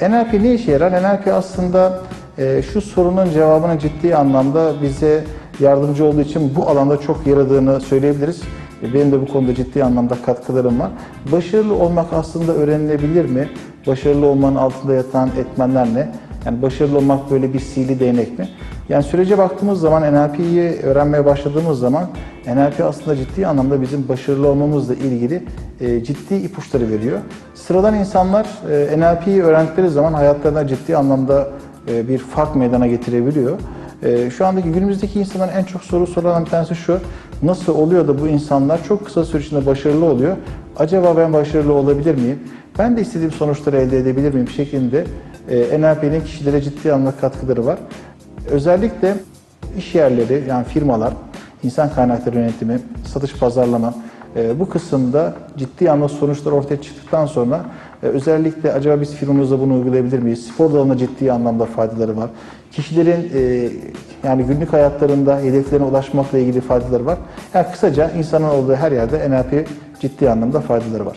NLP ne işe yarar? NLP aslında e, şu sorunun cevabını ciddi anlamda bize yardımcı olduğu için bu alanda çok yaradığını söyleyebiliriz. E, Benim de bu konuda ciddi anlamda katkılarım var. Başarılı olmak aslında öğrenilebilir mi? Başarılı olmanın altında yatan etmenler ne? Yani başarılı olmak böyle bir sihirli değnek mi? Yani sürece baktığımız zaman NLP'yi öğrenmeye başladığımız zaman NLP aslında ciddi anlamda bizim başarılı olmamızla ilgili e, ciddi ipuçları veriyor. Sıradan insanlar e, NLP'yi öğrendikleri zaman hayatlarına ciddi anlamda e, bir fark meydana getirebiliyor. E, şu andaki günümüzdeki insanların en çok soru sorulan bir tanesi şu. Nasıl oluyor da bu insanlar çok kısa süre içinde başarılı oluyor? Acaba ben başarılı olabilir miyim? Ben de istediğim sonuçları elde edebilir miyim şeklinde e, NLP'nin kişilere ciddi anlamda katkıları var. Özellikle iş yerleri yani firmalar, insan kaynakları yönetimi, satış pazarlama e, bu kısımda ciddi anlamda sonuçlar ortaya çıktıktan sonra e, özellikle acaba biz firmamızda bunu uygulayabilir miyiz? Spor dalında ciddi anlamda faydaları var. Kişilerin e, yani günlük hayatlarında hedeflerine ulaşmakla ilgili faydaları var. Yani kısaca insanın olduğu her yerde NLP ciddi anlamda faydaları var.